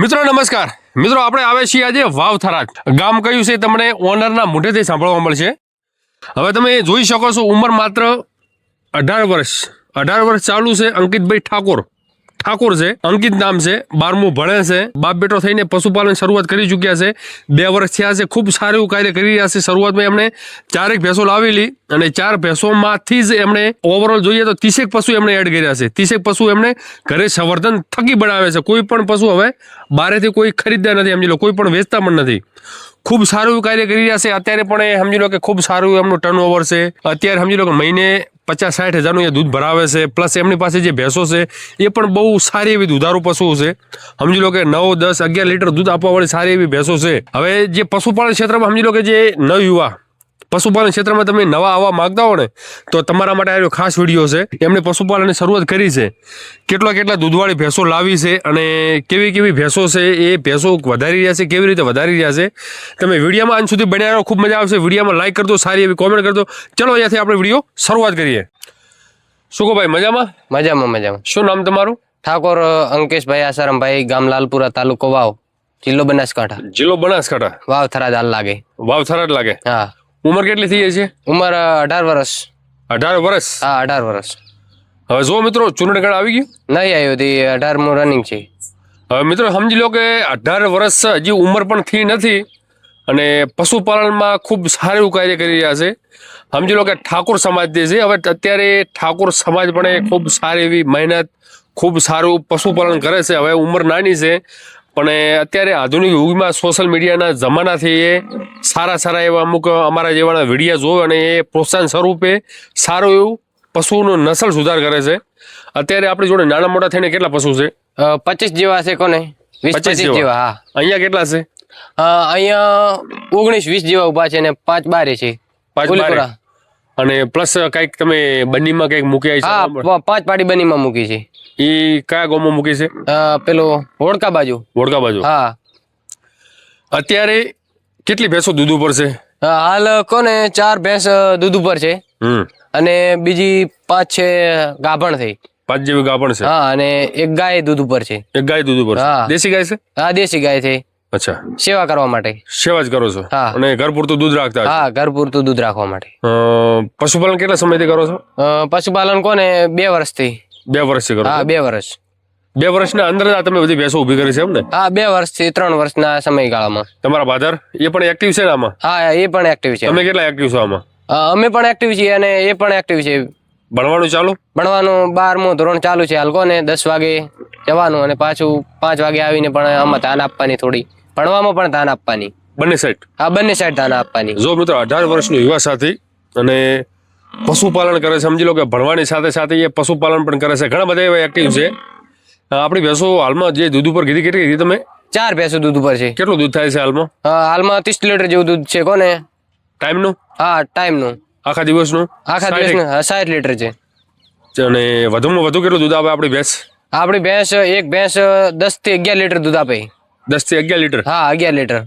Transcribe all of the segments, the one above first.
મિત્રો, નમસ્કાર. મિત્રો, આપણે આવે છીએ આજે વાવ થરાદ ગામ કયું છે તમને ઓનરના મોઢેથી સાંભળવા મળશે. હવે તમે જોઈ શકો છો, ઉંમર માત્ર અઢાર વર્ષ. અઢાર વર્ષ ચાલુ છે અંકિતભાઈ ઠાકોર. ઠાકોર છે, અંકિત નામ છે, બારમું ભણે છે, બાપ બેટો થઈને પશુપાલન શરૂઆત કરી ચૂક્યા છે. બે વર્ષ થયા છે, ખૂબ સારું એવું કાર્ય કરી રહ્યા છે. શરૂઆતમાં એમણે ચારેક ભેંસો લાવેલી અને ચાર ભેંસોમાંથી જ એમણે ઓવરઓલ જોઈએ તો ત્રીસેક પશુ એમણે એડ કર્યા છે. ત્રીસેક પશુ એમણે ઘરે સંવર્ધન થકી બનાવે છે. કોઈ પણ પશુ હવે બહારેથી કોઈ ખરીદતા નથી, સમજી લો. કોઈ પણ વેચતા પણ નથી. ખૂબ સારું કાર્ય કરી રહ્યા છે. અત્યારે પણ એ સમજી લો કે ખૂબ સારું એમનું ટર્નઓવર છે. અત્યારે સમજી લો કે મહિને પચાસ સાઠ હજારનું એ દૂધ ભરાવે છે પ્લસ એમની પાસે જે ભેંસો છે, એ પણ બહુ સારી એવી દુધારૂ પશુઓ છે. સમજી લો કે નવ, દસ, અગિયાર લીટર દૂધ આપવાવાળી સારી એવી ભેંસો છે. હવે જે પશુપાલન ક્ષેત્રમાં સમજી લો કે જે નવયુવા પશુપાલન ક્ષેત્રમાં તમે નવા આવવા માંગતા હો ને તો તમારા માટે આવ્યો ખાસ વીડિયો છે. એમણે પશુપાલનની શરૂઆત કરી છે. કેટલા કેટલા દૂધવાળી ભેંસો લાવી છે અને કેવી કેવી ભેંસો છે એ ભેંસો વધારી રહ્યા છે કેવી રીતે વધારી રહ્યા છે. તમે વિડીયોમાં અંત સુધી બન્યા રહો ખૂબ મજા આવશે. વિડીયોમાં લાઇક કરજો સારી એવી કોમેન્ટ કરજો. ચલો અહીંયાથી આપણે વીડિયો શરૂઆત કરીએ. શું કહો ભાઈ મજામાં? મજામાં મજામાં. શું નામ તમારું? ઠાકોર અંકેશભાઈ આસારામભાઈ ગામ લાલપુરા તાલુકો વાવ જિલ્લો બનાસકાંઠા. જિલ્લો બનાસકાંઠા. વાવ થરાદ હાલ લાગે. વાવ થરાદ લાગે. હા. ઉંમર કેટલી થઈ છે? ઉંમર અઢાર વર્ષ અઢાર વર્ષ હા અઢાર વર્ષ હવે જો મિત્રો ચૂંટણી કાર્ડ આવી ગયું? નહીં આવ્યું તે અઢારમું રનિંગ છે. હવે મિત્રો સમજી લો કે અઢાર વર્ષ હજી ઉંમર પણ થઈ નથી અને પશુપાલનમાં ખૂબ સારું કાર્ય કરી રહ્યા છે. સમજી લો કે ઠાકોર સમાજ જે છે હવે અત્યારે ઠાકોર સમાજ પણ એ ખૂબ સારી એવી મહેનત ખૂબ સારું પશુપાલન કરે છે. હવે ઉંમર નાની છે. પણ અત્યારે આધુનિક યુગમાં સોશિયલ મીડિયાના જમાનાથી એ સારા સારા એવા અમુક અમારા જેવાના વિડીયા જોવે અને એ પ્રોત્સાહન સ્વરૂપે સારું એવું પશુનો નસલ સુધાર કરે છે. અત્યારે આપણી જોડે નાના મોટા થઈને કેટલા પશુ છે? પચીસ જેવા છે કોને? પચીસ જેવા. હા. અહીંયા કેટલા છે? અહીંયા ઓગણીસ વીસ જેવા ઊભા છે ને પાંચ બારે છે. પાંચ. બારે. અને પ્લસ કંઈક તમે બનીમાં કંઈક મૂક્યા છે? પાંચ પાડી બનીમાં મૂકી છે. એ કયા ગામમાં મૂકી છે? પેલો હોડકા બાજુ. હોડકા બાજુ. હા. અત્યારે કેટલી ભેંસો દૂધ ઉપર છે? હાલ કોને ચાર ભેંસ દૂધ ઉપર છે. અને બીજી પાંચ છે ગાભણ થઈ. પાંચ જેવી ગાભણ છે? હા અને એક ગાય દૂધ ઉપર છે. એક ગાય દૂધ ઉપર હા. દેશી ગાય છે? હા દેશી ગાય છે. અચ્છા. સેવા કરવા માટે. સેવા જ કરો છો? હા. અને ઘર પૂરતું દૂધ રાખતા હા ઘર પૂરતું દૂધ રાખવા માટે. પશુપાલન કેટલા સમયથી કરો છો? પશુપાલન કોને બે વર્ષથી. બે વર્ષથી કરો હા બે વર્ષ. બે વર્ષના અંદર તમે બધી ભેંસો ઊભી કરી છે એમ ને? હા બે વર્ષથી ત્રણ વર્ષના સમયગાળામાં. તમારા ફાધર એ પણ એક્ટિવ છે ને આમાં? હા એ પણ એક્ટિવ છે. તમે કેટલા એક્ટિવ છો આમાં? અમે પણ એક્ટિવ છીએ અને એ પણ એક્ટિવ છે. ભણવાનું ચાલુ? ભણવાનું બારમું ધોરણ ચાલુ છે. હાલકો ને દસ વાગે જવાનું અને પાછું પાંચ વાગે આવીને પણ આમાં ધ્યાન આપવાની થોડી. ભણવામાં પણ ધ્યાન આપવાની. બંને સાઈડ હા બંને સાઈડ ધ્યાન આપવાની. જો મિત્રો અઢાર વર્ષની યુવા સાથી અને પશુપાલન કરે છે. સમજી લો કે ભણવાની સાથે સાથે એ પશુપાલન પણ કરે છે. ઘણા બધા એવા એક્ટિવ છે. આપણી ભેંસો હાલમાં જે દૂધ ઉપર કીધી કેટલી કીધી તમે? ચાર ભેંસો દૂધ ઉપર છે. કેટલું દૂધ થાય છે હાલમાં? હાલમાં ત્રીસ લીટર જેવું દૂધ છે. કોને? ટાઈમનું? હા ટાઈમનું. આખા દિવસનું? આખા દિવસનું સાઠ લીટર છે. અને વધુમાં વધુ કેટલું દૂધ આપે આપણી ભેંસ? આપણી ભેંસ એક ભેંસ દસથી અગિયાર લીટર દૂધ આપે. દસથી અગિયાર લીટર? હા અગિયાર લીટર.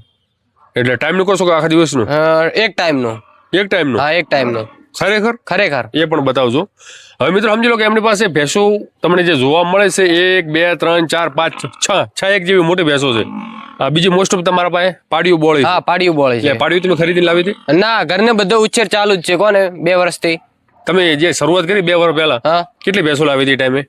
એટલે ટાઈમનું કહો છો કે આખા દિવસનું? એક ટાઈમનું. એક ટાઈમનું? હા એક ટાઈમનું. ખરેખર? ખરેખર. એ પણ બતાવજો. હવે મિત્રો સમજી લો કે એમની પાસે ભેંસો તમને જે જોવા મળે છે એક બે ત્રણ ચાર પાંચ છ છ એક જેવી મોટી ભેંસો છે. આ બીજી મોસ્ટ ઓફ તમારા પાસે પાડ્યું બોળી હા પાડિયું બોળે છે. એટલે તમે ખરીદી લાવી હતી? ના ઘરને બધો ઉછેર ચાલુ જ છે કોને? બે વર્ષથી. તમે જે શરૂઆત કરી બે વર્ષ પહેલા હા. કેટલી ભેંસો લાવી હતી ટાઈમે?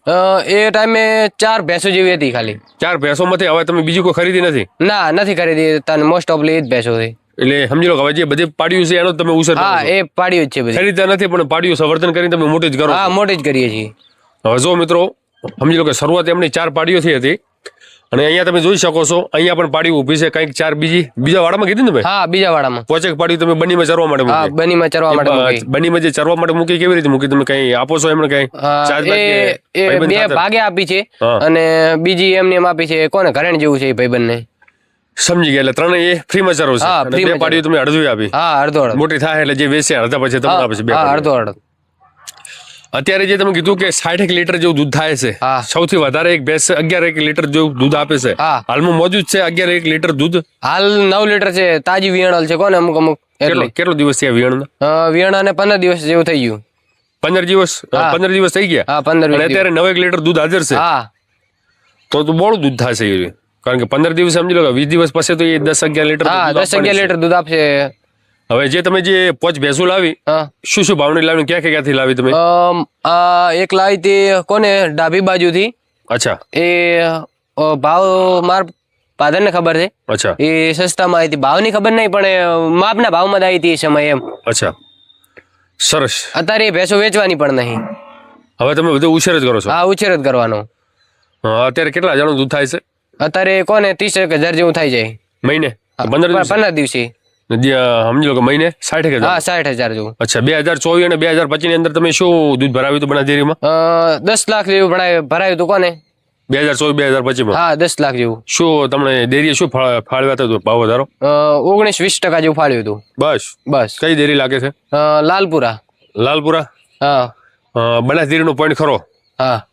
એ ટાઈમે ચાર ભેંસો જેવી હતી ખાલી. ચાર ભેંસોમાંથી હવે તમે બીજી કોઈ ખરીદી નથી? ના નથી ખરીદી તને મોસ્ટ ઓફલી એ જ ભેંસો હતી એટલે સમજી લો કે જે બધી પાડીઓ છે એનો તમે ઉછેર હા એ પાડ્યું જ છે બધું. ખરીદતા નથી પણ પાડ્યું સંવર્ધન કરીને તમે મોટી જ કરો હા મોટી જ કરીએ છીએ. હવે જો મિત્રો સમજી લો કે શરૂઆત એમની ચાર પાડીઓથી હતી. અને અહીંયા તમે જોઈ શકો છો અહીંયા પણ પાડી ઊભી છે કંઈક ચાર બીજી બીજા વાડામાં કીધી ને ભાઈ હા બીજા વાડામાં. પોચેક પાડી તમે બનીમાં ચરવા માટે હા બનીમાં ચરવા માટે બનીમાં જે ચરવા માટે મૂકી કેવી રીતે મૂકી? તમે કઈ આપો છો એમને કઈ? બે ભાગે આપી છે અને બીજી એમને એમ આપી છે કોને ઘરેણ જેવું છે એ ભાઈબંધને? સમજી ગયા એટલે ત્રણેય એ ફ્રીમાં ચરો છે. હા, અને free બે માં પાડીઓ તમે અડધું આપી. હા અડધો અડધો. મોટી થાય એટલે જે વેચે અડધા પછી તમને આપે છે બે હા પાડીઓ. અડધો અડધો. અત્યારે જે તમે કીધું કે સાઠ એક લીટર જેવું દૂધ થાય છે હા. સૌથી વધારે એક ભેંસ અગિયાર એક લીટર જેવું દૂધ આપે છે. હા. હાલમાં મોજૂદ છે અગિયાર એક લીટર દૂધ? હાલ નવ લીટર છે તાજી વિયણલ છે કોને અમુક અમુક કેટલો એટલે. કેટલો દિવસ થયા વિયાણના? વિયાણા ને પંદર દિવસ જેવું થઈ ગયું. પંદર દિવસ? હા. પંદર દિવસ થઈ ગયા? હા પંદર અને વીસ દિવસ. અત્યારે નવ એક લીટર દૂધ હાજર છે. હા. તો તો બોળું દૂધ થશે એ કારણ કે પંદર દિવસ સમજી લો કે વીસ દિવસ પછી તો એ દસ અગિયાર લીટર તો હા દસ અગિયાર લીટર દૂધ આપશે. હવે જે તમે જે પોચ ભેંસું લાવી હા. શું શું ભાવની લાવી ક્યાં ક્યાંથી લાવી તમે? આ એક લાવી હતી કોને? ડાબી બાજુથી. અચ્છા. એ ભાવ માર ફાધરને ખબર છે? અચ્છા. એ સસ્તામાં આવી હતી. ભાવની ખબર નહીં પણ માપના ભાવમાં જ આવી હતી એ સમય એમ. અચ્છા. સરસ. અત્યારે એ ભેંસો વેચવાની પણ નહીં. હવે તમે બધું ઉછેર જ કરો છો? આ ઉછેર જ કરવાનો. અત્યારે કેટલા જણું દૂધ થાય છે? અત્યારે કોને ત્રીસ એક હજાર જેવું થાય જાય? મહિને? પંદર દિવસ? પંદર દિવસે. સમજી લો કે મહિને સાઠ હજાર હા સાઠ હજાર જેવું. અચ્છા બે હજાર ચોવીસ અને બે હજાર પચીસની અંદર તમે શું દૂધ ભરાવ્યું હતું બનાસ ડેરીમાં અ, દસ લાખ જેવું ભણાય ભરાયું હતું કોને? બે હજાર ચોવીસ બે હજાર પચીસમાં? હા દસ લાખ જેવું. શું તમને ડેરીએ શું ફાળ- ફાળવ્યા હતા ભાવ વધારો? અ, ઓગણીસ વીસ ટકા જેવું ફાળ્યું હતું. બસ? બસ. કઈ ડેરી લાગે છે? અ, લાલપુરા. લાલપુરા? હા. અ, બનાસ ડેરીનો પોઈન્ટ ખરો. હા.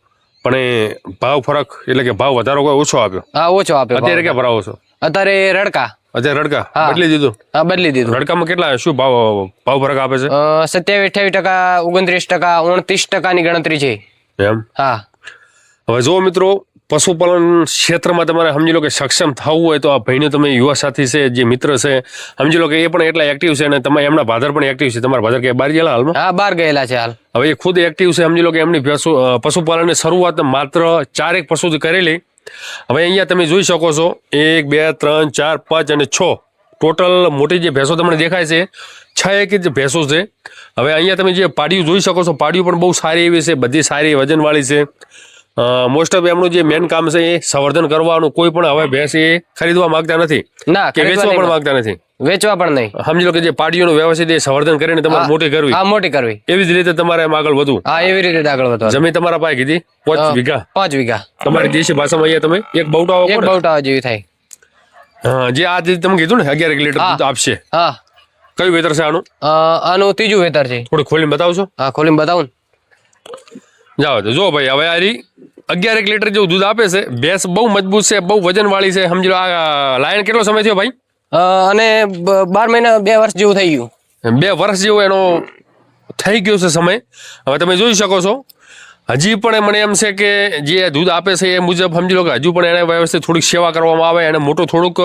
પણ એ ભાવ ફરક એટલે કે ભાવ વધારો કોઈ ઓછો આપ્યો? હા ઓછો આપ્યો અત્યારે. ક્યાં ભરાવો છો? અત્યારે રડકા. અત્યારે રડકા. બદલી દીધું? હા બદલી દીધું. રડકામાં કેટલા શું ભાવ ભાવ ફરક આપે છે? સત્યાવીસ અઠ્યાવીસ ટકા ઓગણત્રીસ ટકા ઓણત્રીસ ટકાની ગણતરી છે. એમ? હા. હવે જો મિત્રો પશુપાલન ક્ષેત્રમાં તમારે સમજી લો કે સક્ષમ થવું હોય તો આ ભાઈને તમે યુવા સાથી છે જે મિત્ર છે સમજી લો કે એ પણ એટલા એક્ટિવ છે અને તમે એમના ભાદર પણ એક્ટિવ છે. તમારા ભાદર કે બહાર ગયેલા હાલમાં? હા બહાર ગયેલા છે હાલ. હવે એ ખુદ એક્ટિવ છે સમજી લો કે એમની પશુ પશુપાલનની શરૂઆત માત્ર ચારેક પશુથી કરેલી. હવે અહીંયા તમે જોઈ શકો છો એક બે ત્રણ ચાર પાંચ અને છ. ટોટલ મોટી જે ભેંસો તમને દેખાય છે છ એક જ ભેંસો છે. હવે અહીંયા તમે જે પાડિયું જોઈ શકો છો પાડિયું પણ બહુ સારી એવી છે બધી સારી વજનવાળી છે. મોસ્ટ ઓફ એમનું જે મેન કામ છે એ સંવર્ધન કરવાનું. કોઈ પણ હવે ભેંસ એ ખરીદવા માંગતા નથી ના કે વેચવા પણ માંગતા. નથી. વેચવા પણ નહીં. સમજી લો કે જે પાડીઓનું વ્યવસ્થિત એ સંવર્ધન કરીને તમારે મોટી કરવી. હા મોટી કરવી. એવી જ રીતે તમારે એમ આગળ વધવું. હા એવી રીતે આગળ વધવા જમીન તમારા પાસે કીધી પાંચ વીઘા. પાંચ વીઘા. તમારી દેશી ભાષામાં અહીંયા તમે એક બહુટા એક બહુટા જેવી થાય. હા જે આ તમે કીધું ને અગિયાર લીટર દૂધ આપશે. હા. કયું વેતર છે આનું? આનું ત્રીજું વેતર છે. થોડું ખોલીને બતાવશો? હા ખોલીને બતાવું જાઓ તો જો ભાઈ હવે આ અગિયાર એક લીટર જેવું દૂધ આપે છે. ભેંસ બહુ મજબૂત છે બહુ વજનવાળી છે. સમજી લો આ લાયન કેટલો સમય થયો ભાઈ? અને બાર મહિના બે વર્ષ જેવું થઈ ગયું. બે વર્ષ જેવું એનો થઈ ગયો છે સમય. હવે તમે જોઈ શકો છો હજી પણ મને એમ છે કે જે દૂધ આપે છે એ મુજબ સમજી લો કે હજુ પણ એને વ્યવસ્થિત થોડીક સેવા કરવામાં આવે એને મોટું થોડુંક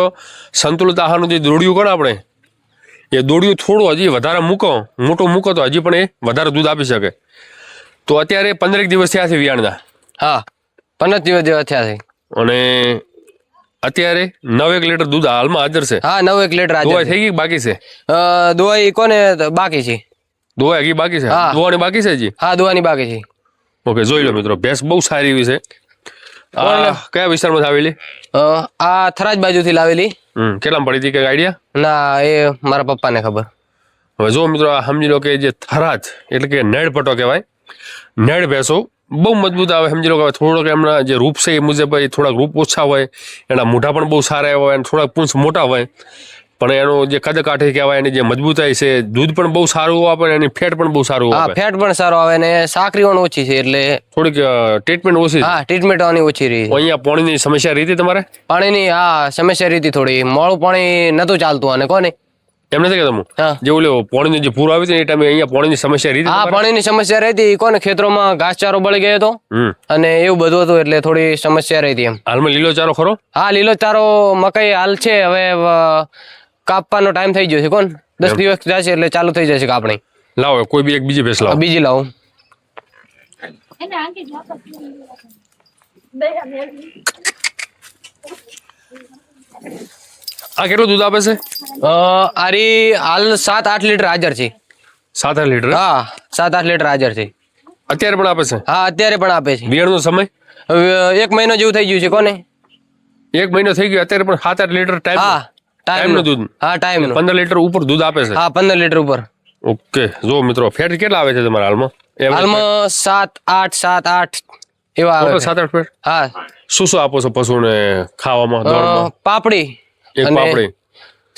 સંતુલિત આહારનું જે દોડ્યું કરે આપણે એ દોડ્યું થોડું હજી વધારે મૂકો. મોટું મૂકો તો હજી પણ એ વધારે દૂધ આપી શકે. તો અત્યારે પંદરેક દિવસ થયા છે વિયાણના. હા પંદર દિવસ જેવા થયા છે. અને અત્યારે નવ એક લીટર દૂધ હાલમાં હાજર છે. હા નવ એક લીટર દોવાઈ થઈ ગઈ બાકી છે? દોવાઈ કોને બાકી છે? દોવાઈ હજી બાકી છે. દોવાની બાકી છે જી હા દોવાની બાકી છે. ઓકે જોઈ લો મિત્રો ભેંસ બહુ સારી એવી છે. આ કયા વિસ્તારમાં આવેલી? આ થરાજ બાજુથી લાવેલી. હમ કેટલામાં પડી હતી કઈ આઈડિયા? ના એ મારા પપ્પાને ખબર. હવે જો મિત્રો સમજી લો કે જે થરાજ એટલે કે નેડપટો કહેવાય નેડ ભેંસો. બહુ મજબૂત આવે. સમજી લો કે થોડોક એમના જે રૂપ છે એ મુજબ એ થોડાક રૂપ ઓછા હોય. એના મોઢા પણ બહુ સારા હોય અને થોડાક પૂંછ મોટા હોય. પણ એનું જે કદ કાઠે કહેવાય એની જે મજબૂતાઈ છે દૂધ પણ બહુ સારું આપે અને એની ફેટ પણ બહુ સારું હા ફેટ પણ સારો આવે ને સાકરી પણ ઓછી છે એટલે થોડીક ટ્રીટમેન્ટ ઓછી હા ટ્રીટમેન્ટ આની ઓછી રહી અહીંયા પાણીની સમસ્યા રહી તમારે? પાણીની હા સમસ્યા રહી થોડી. મોડું પાણી નતું ચાલતું અને કોને? એમ નથી કે હું? જે ઓલો પાણીનો જે પૂર આવી હતી એ ટાઈમે અહીંયા પાણીની સમસ્યા રહી હા પાણીની સમસ્યા રહેતી કોને ખેતરોમાં ઘાસચારો બળી ગયો હતો? અને એવું બધું હતું એટલે થોડી સમસ્યા રહી હતી એમ. હાલમાં લીલો ચારો ખરો? હા લીલો ચારો મકાઈ હાલ છે. હવે કાપવાનો ટાઈમ થઈ ગયો છે. કોણ? દસ દિવસ જશે એટલે ચાલુ થઈ જશે કાપણી. લાવો કોઈ બી એક બીજી ભેંસ લાવો. બીજી લાવું. આ કેટલું દૂધ આપે છે? આરી હાલ સાત આઠ લીટર હાજર છે. સાત આઠ લીટર? હા સાત આઠ લીટર હાજર છે. અત્યારે પણ આપે છે? હા અત્યારે પણ આપે છે. વિયાણનો સમય? હવે એક મહિનો જેવું થઈ ગયું છે કોને? એક મહિનો થઈ ગયો અત્યારે પણ સાત આઠ લીટર ટાઈમ હા ટાઈમનું દૂધ. હા ટાઈમ પંદર લીટર ઉપર દૂધ આપે છે? હા પંદર લીટર ઉપર. ઓકે જો મિત્રો ફેટ કેટલા આવે છે તમારા હાલમાં? હાલમાં સાત આઠ સાત આઠ એવા? આવે સાત આઠ ફેટ? હા. શું શું આપો છો પશુને ખાવામાં પાપડી એક પાપડી.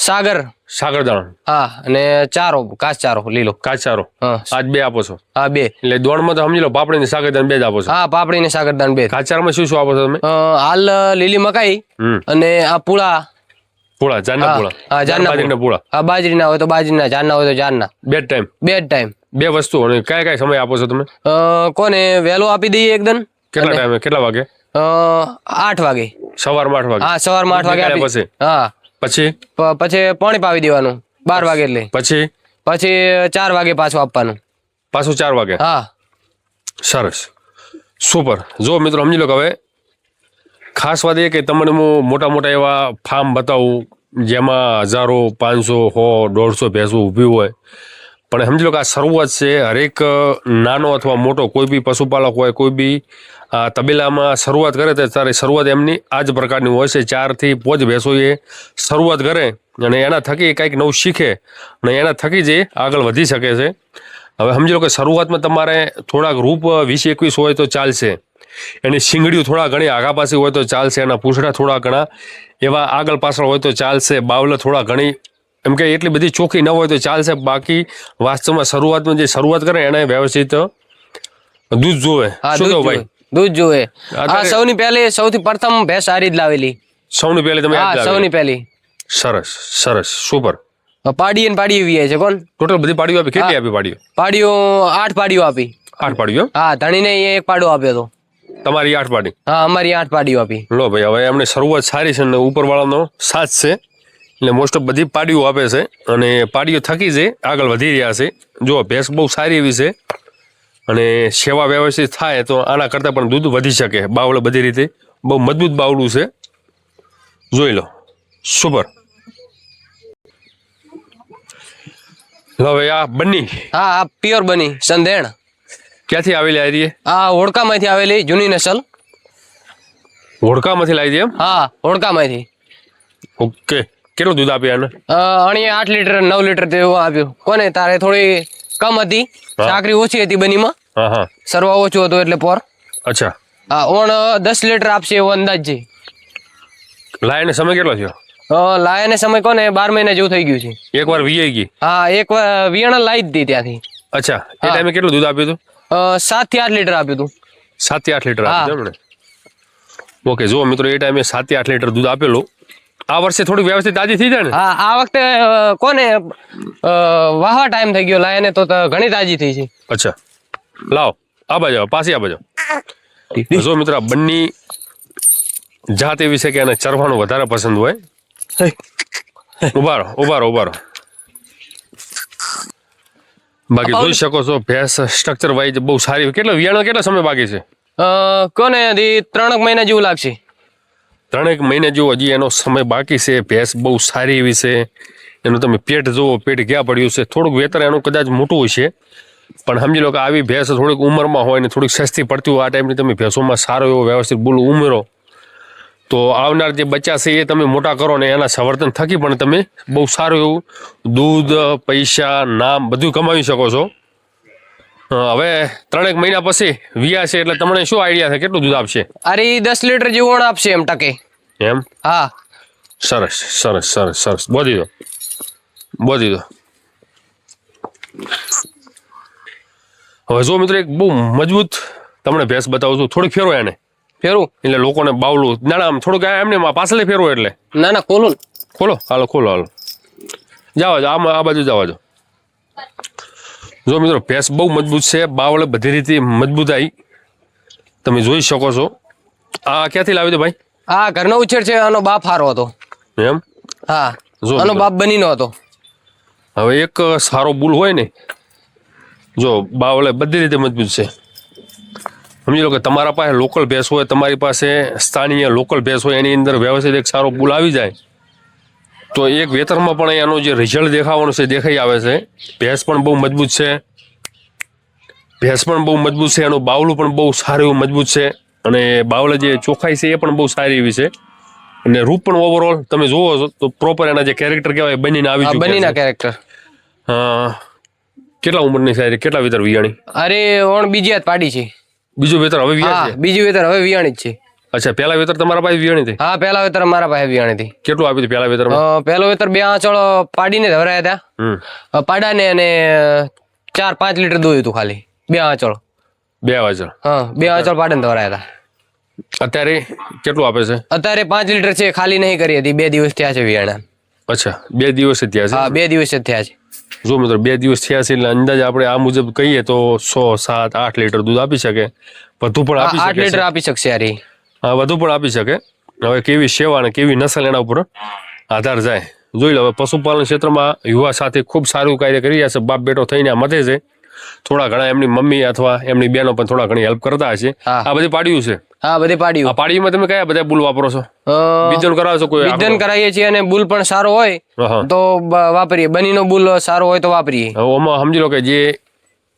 સાગર. સાગરદાણ હા અને ચારો કાચ ચારો લીલો. કાચારો હા. આજ બે આપો છો. હા બે. એટલે દોડમાં તો સમજી લો પાપડી ને સાગરદાન બે જ આપો છો. હા પાપડી ને સાગરદાન બે કાચારામાં શું શું આપો છો તમે? હાલ લીલી મકાઈ અને આ પૂળા. પૂળા જાનના પૂળા. હા, જાનના બાજરીના પૂળા. હા બાજરીના હોય તો બાજરીના જારના હોય તો જારના બે ટાઈમ બે ટાઈમ બે વસ્તુ અને કયા કયા સમય આપો છો તમે? કોને વહેલો આપી દઈએ એકદમ કેટલા ટાઈમે કેટલા વાગે? આઠ વાગે. સવારમાં આઠ વાગે. હા સવારમાં આઠ વાગે પછી? હા. પછી? પછી પાણી પાવી દેવાનું. બાર વાગે એટલે. પછી? પછી ચાર વાગે પાછું આપવાનું. પાછું ચાર વાગે? હા. સરસ. સુપર. જો મિત્રો સમજી લો કે હવે ખાસ વાત એ કે તમને હું મોટા મોટા એવા ફાર્મ બતાવું જેમાં હજારો પાંચસો સો દોઢસો ભેંસો ઊભી હોય. પણ સમજી લો કે આ શરૂઆત છે હરેક નાનો અથવા મોટો કોઈ બી પશુપાલક હોય કોઈ બી તબેલામાં શરૂઆત કરે તો ત્યારે શરૂઆત એમની આ જ પ્રકારની હોય છે. ચારથી પોજ ભેંસો એ શરૂઆત કરે અને એના થકી કંઈક નવું શીખે અને એના થકી જ એ આગળ વધી શકે છે. હવે સમજી લો કે શરૂઆતમાં તમારે થોડાક રૂપ વીસ એકવીસ હોય તો ચાલશે. એની શીંગડીઓ થોડા ઘણી આગા પાછી હોય તો ચાલશે એના પૂંછડા થોડા ઘણા એવા આગળ પાછળ હોય તો ચાલશે બાવલા થોડા ઘણી. એમ કે એટલી બધી ચોખ્ખી ન હોય તો ચાલશે. બાકી વાસ્તવમાં શરૂઆતમાં જે શરૂઆત કરે એને વ્યવસ્થિત દૂધ જોવે. શું કહો ભાઈ? દૂધ જોવે આ સૌની પહેલી સૌથી પ્રથમ ભેંસ સારી જ લાવેલી. સૌની પહેલી તમે હા સૌની પહેલી. સરસ સરસ સુપર પાડી અને પાડી વીએ છે કોણ? ટોટલ બધી પાડીઓ આપી. કેટલી આપી પાડીઓ? પાડીઓ આઠ પાડીઓ આપી. આઠ પાડીઓ? હા ધણીને એક પાડો આપ્યો હતો. તમારી આઠ પાડી. હા અમારી આઠ પાડીઓ આપી. લો ભાઈ હવે એમને શરૂઆત સારી છે અને ઉપરવાળાનો સાથ છે. એટલે મોસ્ટ ઓફ બધી પાડીઓ આપે છે. અને પાડીઓ થકી છે આગળ વધી રહ્યા છે. જો ભેંસ બહુ સારી એવી છે. અને સેવા વ્યવસ્થિત થાય તો આના કરતાં પણ દૂધ વધી શકે. બાવળું બધી રીતે. બહુ મજબૂત બાવળું છે. જોઈ લો. સુપર. હવે આ બની. હા આ પ્યોર બની. સંધેણ ક્યાંથી આવેલી આવી આ હોડકામાંથી આવેલી જૂની નસલ. હોડકામાંથી લાવી દે એમ? હા હોડકામાંથી. ઓકે. કેટલું દૂધ આપ્યું એને અણીએ આઠ લીટર નવ લીટર જેવું આપ્યું. કોને? તારે થોડી કમ હતી. સાકરી ઓછી હતી બનીમાં. સરવા ઓછો હતો એટલે પોર. અચ્છા. હા ઓણ દસ લીટર આપશે એવો અંદાજ છે. લાયને સમય કેટલો થયો? લાયાને સમય કોને? બાર મહિના જેવું થઈ ગયું છે. એકવાર વીઆઈ ગઈ. હા એક વાર વિયાણા લાવી જ ત્યાંથી. અચ્છા. એ ટાઈમે કેટલું દૂધ આપ્યું હતું? સાતથી આઠ લીટર આપ્યું હતું. સાતથી આઠ લીટર. આપ્યું ઓકે જુઓ મિત્રો એ ટાઈમે સાતથી આઠ લીટર દૂધ આપેલું. આ વર્ષે થોડું વ્યવસ્થિત તાજી થઈ જાય ને? હા આ વખતે કોને વાહવા ટાઈમ થઈ ગયો લાયાને તો તો ઘણી તાજી થઈ છે. અચ્છા. લાવો આ બાજુ પાછી આ બાજુ જો મિત્ર બંની જાત એવી છે કે એને ચરવાનું વધારે પસંદ હોય. ઉભારો ઉભારો ઉભારો. બાકી જોઈ શકો છો ભેંસ સ્ટ્રક્ચર વાઇઝ બહુ સારી. કેટલો વિયાણો કેટલો સમય બાકી છે? કોને હજી ત્રણ મહિના જેવું લાગશે. ત્રણેક મહિને જેવો હજી એનો સમય બાકી છે, ભેંસ બહુ સારી એવી છે. એનું તમે પેટ જુઓ, પેટ ક્યાં પડ્યું છે? થોડુંક વેતર એનું કદાચ મોટું હશે, પણ સમજી લો કે આવી ભેંસ થોડીક ઉંમરમાં હોય ને થોડીક સસ્તી પડતી હોય, આ ટાઈમની તમે ભેંસોમાં સારો એવો વ્યવસ્થિત બુલ ઉમેરો. તો આવનાર જે બચ્ચા છે એ તમે મોટા કરો ને એના સંવર્ધન થકી પણ તમે બહુ સારું એવું દૂધ, પૈસા, નામ બધું કમાવી શકો છો. હવે ત્રણેક મહિના પછી વિયા છે એટલે તમને શું આઈડિયા છે? કેટલું દૂધ આપશે? અરે દસ લીટર જેવું આપશે એમ ટકે. એમ? હા. સરસ સરસ સરસ સરસ. બોધી દો બોધી દો હવે જો મિત્રો એક બહુ મજબૂત તમને ભેંસ બતાવું છું. થોડીક ફેરો એને. ફેરું? એટલે લોકોને બાવલું. ના ના આમ થોડુંક એમને પાછળ ફેરવો એટલે. ના ના ખોલો ખોલો? હાલો ખોલો હાલો. જાવા જો આમ આ બાજુ જવા જો જો મિત્રો ભેંસ બહુ મજબૂત છે બાવળે બધી રીતે મજબૂતાઈ. તમે જોઈ શકો છો. આ ક્યાંથી લાવી દો ભાઈ? આ ઘરનો ઉછેર છે આનો બાપ હારો હતો. એમ? હા જો આનો બાપ બનીનો હતો. હવે એક સારો બુલ હોય ને જો બાવળે બધી રીતે મજબૂત છે. સમજી લો કે તમારા પાસે લોકલ ભેંસ હોય તમારી પાસે સ્થાનીય લોકલ ભેંસ હોય એની અંદર વ્યવસ્થિત એક સારો બુલ આવી જાય. તો એક વેતરમાં પણ એનું જે રિઝલ્ટ દેખાવાનું છે દેખાઈ આવે છે. ભેંસ પણ બહુ મજબૂત છે. ભેંસ પણ બહુ મજબૂત છે એનું બાવલું પણ બહુ સારું એવું મજબૂત છે. અને બાવલે જે ચોખાઈ છે એ પણ બહુ સારી એવી છે. અને રૂપ પણ ઓવરઓલ તમે જોવો છો તો પ્રોપર એના જે કેરેક્ટર કહેવાય બનીને આવી ચૂક્યા બનીના કેરેક્ટર હા. કેટલા ઉંમરની સારી કેટલા વેતર વિયાણી? અરે ઓણ બીજી હાથ પાડી છે. બીજું વેતર હવે વિયા બીજું છે? બીજી વેતર હવે વિયાણી જ છે. અચ્છા પહેલા વેતર તમારા પાસે વીણી હતી? હા પહેલા વેતર મારા પાસે વિયાણી હતી. કેટલું આપ્યું હતું પહેલા વેતરમાં? પહેલો વેતર બે આંચળ પાડીને ધવરાયા હતા. પાડાને અને ચાર પાંચ લીટર દૂધ હતું ખાલી. બે આંચળ. બે આંચળ. હા બે આંચળ પાડીને ધવરાયા હતા. અત્યારે કેટલું આપે છે? અત્યારે પાંચ લીટર છે ખાલી નહીં કરી હતી. બે દિવસ થયા છે વિયાણા અચ્છા બે દિવસ જ થયા હા બે દિવસ જ થયા છે. જો મિત્રો બે દિવસ થયા છે એટલે અંદાજ આપણે આ મુજબ કહીએ તો સો સાત આઠ લીટર દૂધ આપી શકે. વધુ પણ આઠ લીટર આપી શકશે યાર વધુ પણ આપી શકે. હવે કેવી સેવા અને કેવી નસલ એના ઉપર આધાર જાય. જોઈ લો હવે પશુપાલન ક્ષેત્રમાં યુવા સાથે ખૂબ સારું કાર્ય કરી રહ્યા છે. બાપ બેટો થઈને આ મથે છે. થોડા ઘણા એમની મમ્મી અથવા એમની બેનો પણ થોડા ઘણી હેલ્પ કરતા હશે. આ બધી પાડ્યું છે. હા બધી આ પાડ્યું પાડીમાં તમે કયા બધા બુલ વાપરો છો? બીજન કરાવો છો કોઈ બીજન કરાવીએ છીએ અને બુલ પણ સારો હોય તો વાપરીએ. બનીનો બુલ સારો હોય તો વાપરીએ. ઓમાં સમજી લો કે જે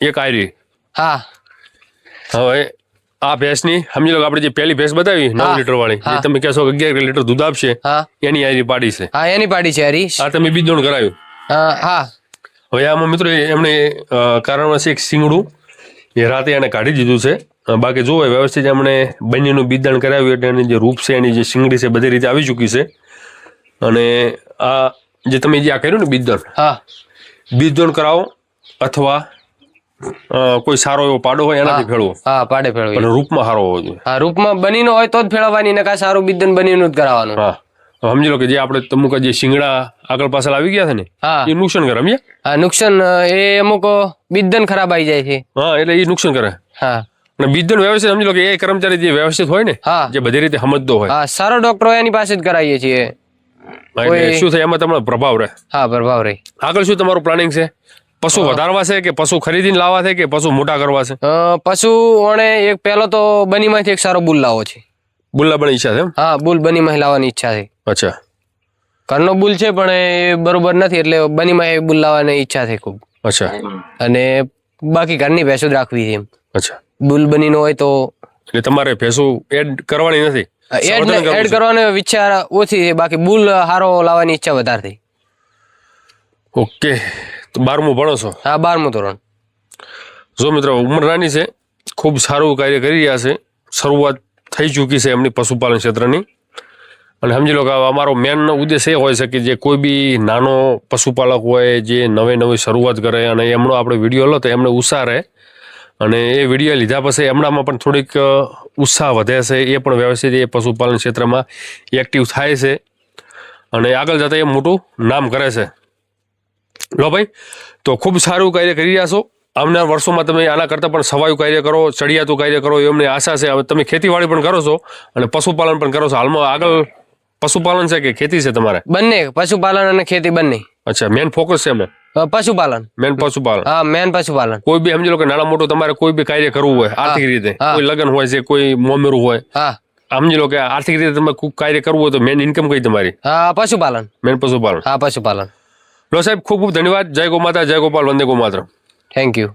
એક આયરી. હા. હવે આ ભેંસની સમજી લો આપણે જે પહેલી ભેંસ બતાવી નવ. લીટર વાળી જે તમે કહેશો અગિયાર લીટર દૂધ આપશે હા. એની આરી પાડી છે. હા એની પાડી છે હરીશ. આ તમે બીજોણ કરાવ્યું. હા. હવે આમાં મિત્રો એમણે અ, કારણવશ એક સિંગડું એ રાતે એને કાઢી દીધું છે. બાકી જોવે વ્યવસ્થિત એમણે બંનેનું બીજદાણ કરાવ્યું એટલે એની જે રૂપ છે એની જે સિંગડી છે બધી રીતે આવી ચૂકી છે. અને આ જે તમે જે આ કર્યું ને બીજદાણ હા. બીજદાણ કરાવો અથવા કોઈ સારો એવો પાડો હોય એનાથી ભેળવો. હા પાડે ભેળવો. પણ રૂપમાં સારો હોવો જોઈએ. હા રૂપમાં બનીનો હોય તો જ ભેળવવાની ને કાંઈ સારું બિદન બનીનું જ કરાવવાનું. હા. સમજી લો કે જે આપણે અમુક જે શિંગડા આગળ પાછળ આવી ગયા છે ને હા. એ નુકસાન કરે સમજ્યા? હા નુકસાન એ અમુક બિદન ખરાબ આવી જાય છે. હા એટલે એ નુકસાન કરે. હા. અને બીજન વ્યવસ્થિત સમજી લો કે એ કર્મચારી જે વ્યવસ્થિત હોય ને જે બધી રીતે સમજતો હોય. હા સારો ડોક્ટર હોય એની પાસે જ કરાવીએ છીએ. શું થાય એમાં તમને પ્રભાવ રહે. હા પ્રભાવ રહે. આગળ શું તમારું પ્લાનિંગ છે? પશુ વધારવા છે કે પશુ ખરીદીને લાવવા છે કે પશુ મોટા કરવા છે? પશુ ઓણે એક પહેલો તો બનીમાંથી એક સારો બુલ લાવો છે. બુલ લાવવાની ઈચ્છા છે હા બુલ બનીમાં લાવવાની ઈચ્છા છે. અચ્છા. ઘરનો બુલ છે પણ એ બરોબર નથી એટલે બનીમાં એ બુલ લાવવાની ઈચ્છા છે ખૂબ. અચ્છા. અને બાકી ઘરની ભેંસો જ રાખવી છે એમ. અચ્છા. બુલ બનીનો હોય તો એટલે તમારે ભેંસો એડ કરવાની નથી? Add add. કરવાનો વિચાર ઓછી છે બાકી બુલ હારો લાવવાની ઈચ્છા વધારે થઈ ઓકે. બારમું ભણો છો? હા બારમું ધોરણ. જો મિત્રો ઉંમર નાની છે ખૂબ સારું કાર્ય કરી રહ્યા છે શરૂઆત થઈ ચૂકી છે એમની પશુપાલન ક્ષેત્રની. અને સમજી લો કે અમારો મેન ઉદ્દેશ એ હોય છે કે જે કોઈ બી નાનો પશુપાલક હોય જે નવે નવી શરૂઆત કરે અને એમનો આપણે વીડિયો લો તો એમને ઉત્સાહ રહે. અને એ વીડિયો લીધા પછી એમનામાં પણ થોડીક ઉત્સાહ વધે છે એ પણ વ્યવસ્થિત એ પશુપાલન ક્ષેત્રમાં એક્ટિવ થાય છે. અને આગળ જતાં એ મોટું નામ કરે છે. લો ભાઈ તો ખૂબ સારું કાર્ય કરી રહ્યા છો. આવનાર વર્ષોમાં તમે આના કરતાં પણ સવાયું કાર્ય કરો ચડિયાતું કાર્ય કરો એ અમને આશા છે. હવે તમે ખેતીવાડી પણ કરો છો અને પશુપાલન પણ કરો છો. હાલમાં આગળ પશુપાલન છે કે ખેતી છે તમારે? બંને પશુપાલન અને ખેતી બંને. અચ્છા મેન ફોકસ છે અમે પશુપાલન. મેન પશુપાલન. હા મેન પશુપાલન. કોઈ બી સમજી લો કે નાના મોટું તમારે કોઈ બી કાર્ય કરવું હોય આર્થિક રીતે. કોઈ લગ્ન હોય છે કોઈ મોમેરું હોય. હા. સમજી લો કે આર્થિક રીતે તમે કાર્ય કરવું હોય તો મેન ઇન્કમ કઈ તમારી? હા પશુપાલન. મેન પશુપાલન. હા પશુપાલન. લો સાહેબ ખૂબ ખૂબ ધન્યવાદ. જય ગોમાતા જય ગોપાલ વંદે ગોમાત્ર થેન્ક યુ